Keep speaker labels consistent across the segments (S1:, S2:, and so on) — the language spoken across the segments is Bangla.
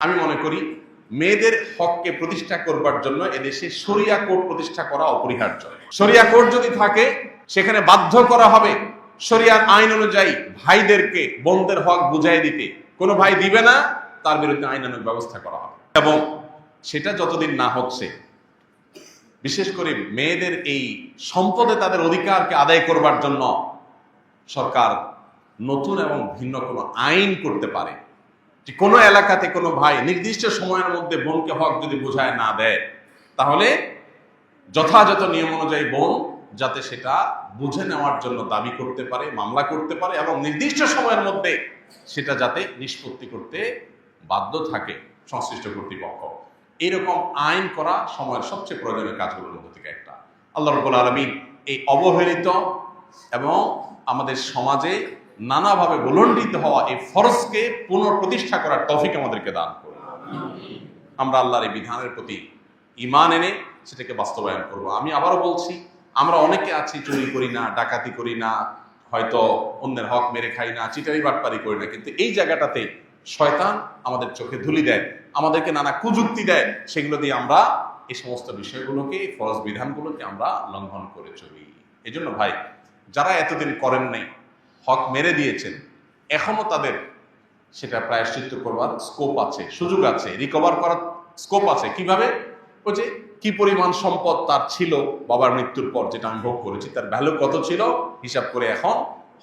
S1: আমি মনে করি মেয়েদের হককে প্রতিষ্ঠা করবার জন্য এদেশে শরিয়া কোর্ট প্রতিষ্ঠা করা অপরিহার্য। শরিয়া কোর্ট যদি থাকে, সেখানে বাধ্য করা হবে শরিয়ার আইন অনুযায়ী ভাইদেরকে বোনদের হক বুঝাই দিতে। কোনো ভাই দিবে না, তার বিরুদ্ধে আইনানুগ ব্যবস্থা করা হবে। এবং সেটা যতদিন না হচ্ছে, বিশেষ করে মেয়েদের এই সম্পদে তাদের অধিকারকে আদায় করবার জন্য সরকার নতুন এবং ভিন্ন কোনো আইন করতে পারে। যে কোনো এলাকাতে কোনো ভাই নির্দিষ্ট সময়ের মধ্যে বোনকে হক যদি বোঝায় না দেয়, তাহলে যথাযথ নিয়ম অনুযায়ী বোন যাতে সেটা বুঝে নেওয়ার জন্য দাবি করতে পারে, মামলা করতে পারে এবং নির্দিষ্ট সময়ের মধ্যে সেটা যাতে নিষ্পত্তি করতে বাধ্য থাকে সংশ্লিষ্ট কর্তৃপক্ষ। এইরকম আইন করা সময়ের সবচেয়ে প্রয়োজনীয় কাজগুলোর মধ্যে থেকে একটা। আল্লাহ রব্বুল আলমিন এই অবহেলিত এবং আমাদের সমাজে নানাভাবে বুলণ্ডিত হওয়া এই ফরজকে পুনঃপ্রতিষ্ঠা করার তফিক আমাদেরকে দান করুন। আমরা আল্লাহর এই বিধানের প্রতি ইমান এনে সেটাকে বাস্তবায়ন করব। আমি আবারও বলছি, আমরা অনেকে আছি, চুরি করি না, ডাকাতি করি না, হয়তো অন্যের হক মেরে খাই না, চিটারি বাটপারি করি না, কিন্তু এই জায়গাটাতে শয়তান আমাদের চোখে ধুলি দেয়, আমাদেরকে নানা কুযুক্তি দেয়, সেগুলো দিয়ে আমরা এই সমস্ত বিষয়গুলোকে ফরজ বিধানগুলোকে আমরা লঙ্ঘন করে চলি। এই জন্য ভাই, যারা এতদিন করেন নাই হক মেরে দিয়েছেন, এখনও তাদের সেটা প্রায়শ্চিত্ত করবার স্কোপ আছে, সুযোগ আছে রিকভার করার স্কোপ আছে। কীভাবে? ওই যে কি পরিমাণ সম্পদ তার ছিল বাবার মৃত্যুর পর, যেটা আমি ভোগ করেছি, তার ভ্যালু কত ছিল, হিসাব করে এখন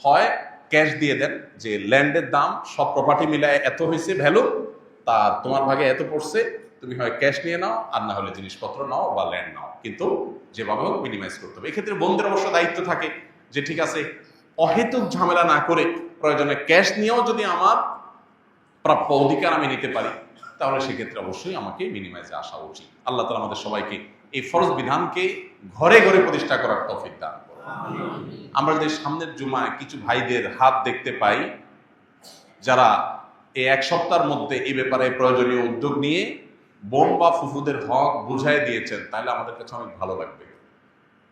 S1: হয় ক্যাশ দিয়ে দেন, যে ল্যান্ডের দাম, সব প্রপার্টি মিলায় এত হয়েছে ভ্যালু তা তোমার ভাগে এত পড়ছে, তুমি হয় ক্যাশ নিয়ে নাও, আর না হলে জিনিসপত্র নাও বা ল্যান্ড নাও। কিন্তু যেভাবে হোক মিনিমাইজ করতে হবে। এক্ষেত্রে বন্ধুদের অবশ্য দায়িত্ব থাকে যে ঠিক আছে অহেতুক ঝামেলা না করে প্রয়োজনে ক্যাশ নিয়েও যদি আমার প্রাপ্য অধিকার আমি নিতে পারি, তাহলে সেক্ষেত্রে অবশ্যই আমাকে মিনিমাইজে আসা উচিত। আল্লাহ তালা আমাদের সবাইকে এই ফরজ বিধানকে ঘরে ঘরে প্রতিষ্ঠা করার তৌফিক দান করুন। আমরা যদি সামনের জুমায় কিছু ভাইদের হাত দেখতে পাই, যারা এই এক সপ্তাহের মধ্যে এই ব্যাপারে প্রয়োজনীয় উদ্যোগ নিয়ে বোন বা ফুফুদের হক বুঝাই দিয়েছেন, তাহলে আমাদের কাছে অনেক ভালো লাগবে।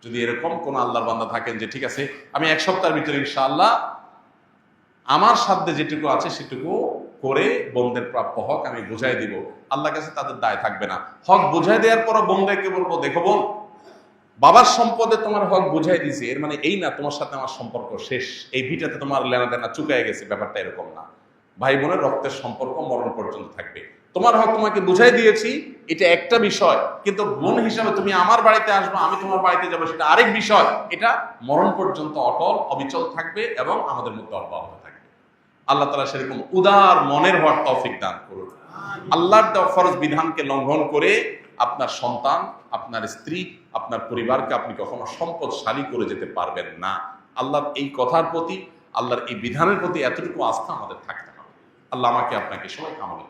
S1: যদি এরকম কোন আল্লাহর বান্দা থাকেন যে, ঠিক আছে, আমি এক সপ্তাহের ভিতরে ইনশাআল্লাহ আমার সাধ্যে যেটুকু আছে সেটুকু করে বোনদের প্রাপ্য হক আমি বুঝাই দিব। আল্লাহ কাছে তাদের দায় থাকবে না। হক বুঝাই দেওয়ার পরও বোনদেরকে বলব, দেখো বোন, বাবার সম্পদে তোমার হক বুঝাই দিছি এর মানে এই না তোমার সাথে আমার সম্পর্ক শেষ। এই ভিটাতে তোমার লেনা দেনা চুকায় গেছে, ব্যাপারটা এরকম না। ভাই বোনের রক্তের সম্পর্ক মরণ পর্যন্ত থাকবে। তোমার হক তোমাকে বুঝাই দিয়েছি এটা একটা বিষয়, কিন্তু বোন হিসাবে তুমি আমার বাড়িতে আসবে, আমি তোমার বাড়িতে যাব, সেটা আরেক বিষয়। এটা মরণ পর্যন্ত অটল, অবিচল থাকবে এবং আমাদের মধ্যে অব্যাহত থাকবে। আল্লাহ তালা সেরকম উদার মনের হওয়ার তৌফিক দান করুন। আল্লাহর দেওয়া ফরজ বিধানকে লঙ্ঘন করে আপনার সন্তান, আপনার স্ত্রী, আপনার পরিবারকে আপনি কখনো সম্পদশালী করে যেতে পারবেন না। আল্লাহর এই কথার প্রতি, আল্লাহর এই বিধানের প্রতি এতটুকু আস্থা আমাদের থাকতে হবে। আল্লাহ আমাকে আপনাকে সবাই আমলের